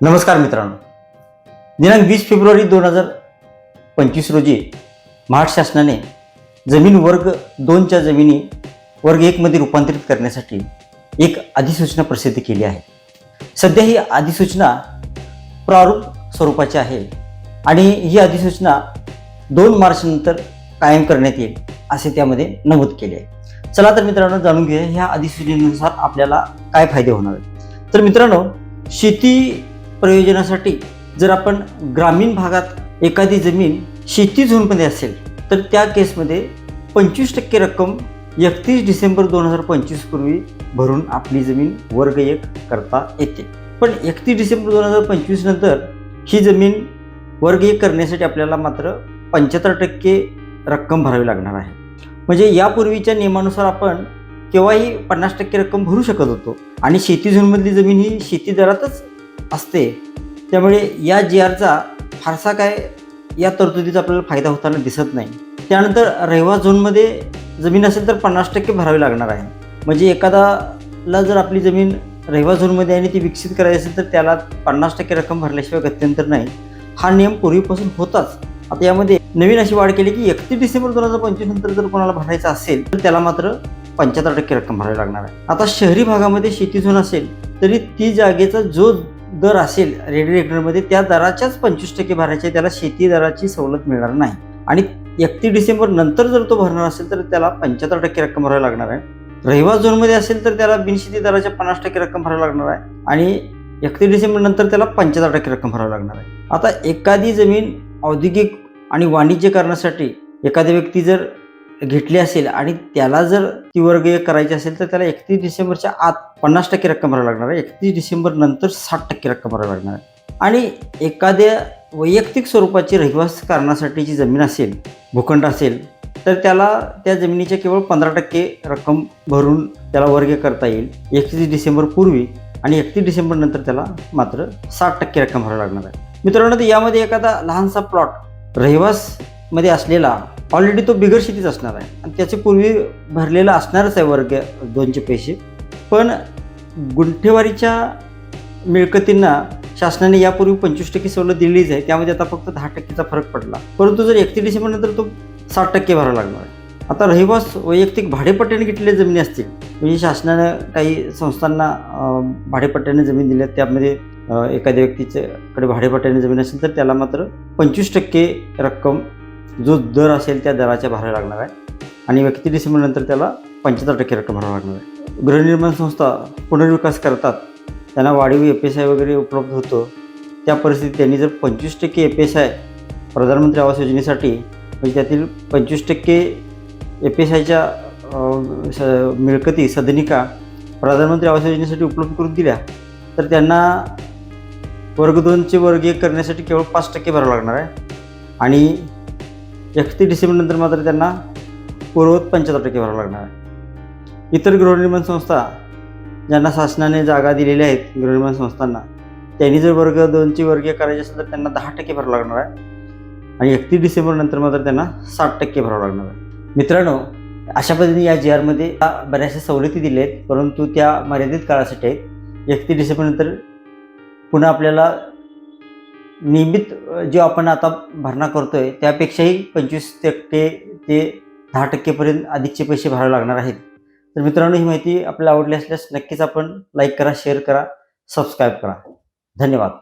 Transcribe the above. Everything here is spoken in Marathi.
नमस्कार मित्रांनो. दिनांक वीस फेब्रुवारी दोन हजार पंचवीस रोजी महाराष्ट्र शासनाने जमीन वर्ग दोनच्या जमिनी वर्ग एकमध्ये रूपांतरित करण्यासाठी एक अधिसूचना प्रसिद्ध केली आहे. सध्या ही अधिसूचना प्रारूप स्वरूपाची आहे आणि ही अधिसूचना दोन मार्चनंतर कायम करण्यात येईल असे त्यामध्ये नमूद केले आहे. चला तर मित्रांनो जाणून घेऊया ह्या अधिसूचनेनुसार आपल्याला काय फायदे होणार आहेत. तर मित्रांनो शेती प्रयोजनासाठी जर आपण ग्रामीण भागात एखादी जमीन शेती झोनमध्ये असेल तर त्या केसमध्ये पंचवीस टक्के रक्कम एकतीस डिसेंबर दोन हजार पंचवीसपूर्वी भरून आपली जमीन वर्ग एक करता येते. पण एकतीस डिसेंबर दोन हजार पंचवीस नंतर ही जमीन वर्ग एक करण्यासाठी आपल्याला मात्र पंच्याहत्तर टक्के रक्कम भरावी लागणार आहे. म्हणजे यापूर्वीच्या नियमानुसार आपण केव्हाही पन्नास टक्के रक्कम भरू शकत होतो आणि शेती झोनमधली जमीन ही शेती दरातच असते. त्यामुळे या जी आरचा फारसा काय या तरतुदीचा आपल्याला फायदा होताना दिसत नाही. त्यानंतर रहिवास झोनमध्ये जमीन असेल तर पन्नास टक्के भरावी लागणार आहे. म्हणजे एखादाला जर आपली जमीन रहिवास झोनमध्ये आणि ती विकसित करायची असेल तर त्याला पन्नास टक्के रक्कम भरल्याशिवाय गत्यंतर नाही. हा नियम पूर्वीपासून होताच. आता यामध्ये नवीन अशी वाढ केली की एकतीस डिसेंबर दोन हजार पंचवीस नंतर जर कोणाला भरायचं असेल तर त्याला मात्र पंच्याहत्तर टक्के रक्कम भरावी लागणार आहे. आता शहरी भागामध्ये शेती झोन असेल तरी ती जागेचा जो दर असेल रेडी रेकनरमध्ये त्या दराच्याच पंचवीस टक्के भरायचे त्याला शेती दराची सवलत मिळणार नाही. आणि एकतीस डिसेंबर नंतर जर तो भरणार असेल तर त्याला पंच्याहत्तर टक्के रक्कम भरावी लागणार आहे. रहिवास झोनमध्ये असेल तर त्याला बिनशेती दराच्या पन्नास टक्के रक्कम भरावी लागणार आहे. आणि एकतीस डिसेंबर नंतर त्याला पंच्याहत्तर टक्के रक्कम भरावी लागणार आहे. आता एखादी जमीन औद्योगिक आणि वाणिज्य करण्यासाठी एखादी व्यक्ती जर घेतली असेल आणि त्याला जर ती वर्गीय करायची असेल तर त्याला एकतीस डिसेंबरच्या आत पन्नास टक्के रक्कम भरावी लागणार आहे. एकतीस डिसेंबर नंतर साठ टक्के रक्कम भरावी लागणार आहे. आणि एखाद्या वैयक्तिक स्वरूपाची रहिवास कारणासाठीची जमीन असेल भूखंड असेल तर त्याला त्या जमिनीच्या केवळ पंधरा टक्के रक्कम भरून त्याला वर्ग करता येईल एकतीस डिसेंबर पूर्वी आणि एकतीस डिसेंबर नंतर त्याला मात्र साठ टक्के रक्कम भरावी लागणार आहे. मित्रांनो तर यामध्ये एखादा लहानसा प्लॉट रहिवासमध्ये असलेला ऑलरेडी तो बिगर शेतीच असणार आहे. आणि त्याचे पूर्वी भरलेला असणारच आहे वर्ग दोनचे पैसे. पण गुंठेवारीच्या मिळकतींना शासनाने यापूर्वी पंचवीस टक्के सवलत दिलीच आहे. त्यामध्ये आता फक्त दहा टक्केचा फरक पडला. परंतु जर एकतीस डिसेंबरनंतर तो साठ टक्के भरावा लागणार आहे. आता रहिवास वैयक्तिक भाडेपट्ट्याने घेतलेल्या जमिनी असतील म्हणजे शासनानं काही संस्थांना भाडेपट्ट्याने जमीन दिल्या त्यामध्ये एखाद्या व्यक्तीच्याकडे भाडेपट्ट्याने जमीन असेल तर त्याला मात्र पंचवीस टक्के रक्कम जो दर असेल त्या दराच्या भरायला लागणार आहे. आणि किती डिसेंबरनंतर त्याला पंच्याहत्तर टक्के रक्कम भरावं लागणार आहे. गृहनिर्माण संस्था पुनर्विकास करतात. त्यांना वाढीव एफ एस आय वगैरे उपलब्ध होतो. त्या परिस्थितीत त्यांनी जर पंचवीस टक्के एफ एस आय प्रधानमंत्री आवास योजनेसाठी म्हणजे त्यातील पंचवीस टक्के एफ एस आयच्या मिळकती सदनिका प्रधानमंत्री आवास योजनेसाठी उपलब्ध करून दिल्या तर त्यांना वर्ग दोनचे वर्ग एक करण्यासाठी केवळ पाच टक्के भरावं लागणार आहे. आणि एकतीस डिसेंबरनंतर मात्र त्यांना पूर्वत पंच्याहत्तर टक्के भरावं लागणार आहे. इतर गृहनिर्माण संस्था ज्यांना शासनाने जागा दिलेल्या आहेत गृहनिर्माण संस्थांना त्यांनी जर वर्ग दोनची वर्गीय करायची असेल तर त्यांना दहा टक्के भरावं लागणार आहे. आणि एकतीस डिसेंबरनंतर मात्र त्यांना साठ टक्के भरावं लागणार आहे. मित्रांनो अशा पद्धतीने या जी आरमध्ये बऱ्याचशा सवलती दिल्या आहेत परंतु त्या मर्यादित काळासाठी आहेत. एकतीस डिसेंबरनंतर पुन्हा आपल्याला नियमित जे आपण आता भरणा करतोय त्यापेक्षाही पंचवीस टक्के ते दहा टक्केपर्यंत अधिकचे पैसे भरावे लागणार आहेत. तर मित्रांनो ही माहिती आपल्याला आवडली असल्यास नक्कीच आपण लाईक करा शेअर करा सबस्क्राईब करा. धन्यवाद.